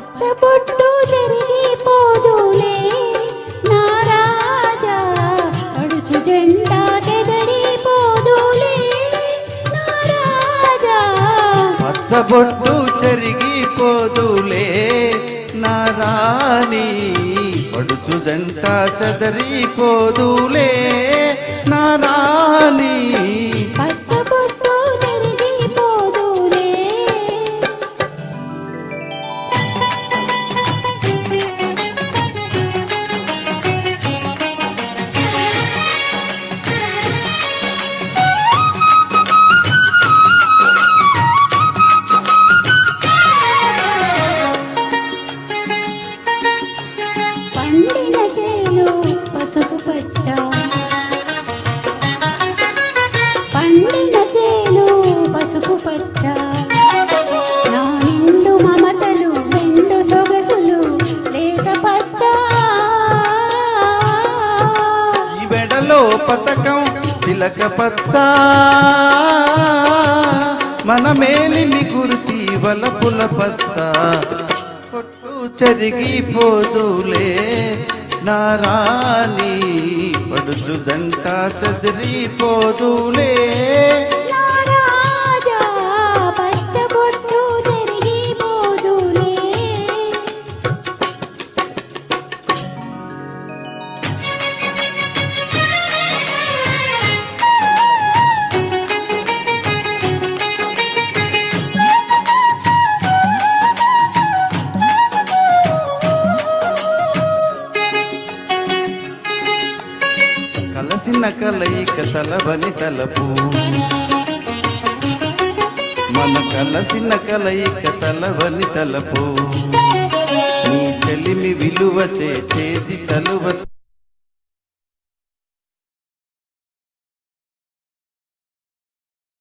పచ్చబొట్టు చెరిగిపోదులే నా రాజా అడుచు జెండా చెదరిపోదులే నా రాజా పచ్చబొట్టు చెరిగిపోదులే. నా రాణి పడుచు జంట చదరిపోదులే. పండిన చేను పసుపు పచ్చ. పండిన చేను పసుపు పచ్చ. నా నిండు మమతలు నిండు సొగసులు లేత పచ్చ. ఈ వెడలో పతకం చిలక పచ్చ. మన మేలిమి గుర్తి వలపుల పచ్చ. పొట్టు చెరిగిపోదులే నా రాణి పడుచు జంట చదిరిపోదులే కలసిన కలయిక తలవని తలపు. మన కలసిన కలయిక తలవని తలపు. నీ చెలిమి విలువ చేతి చలువ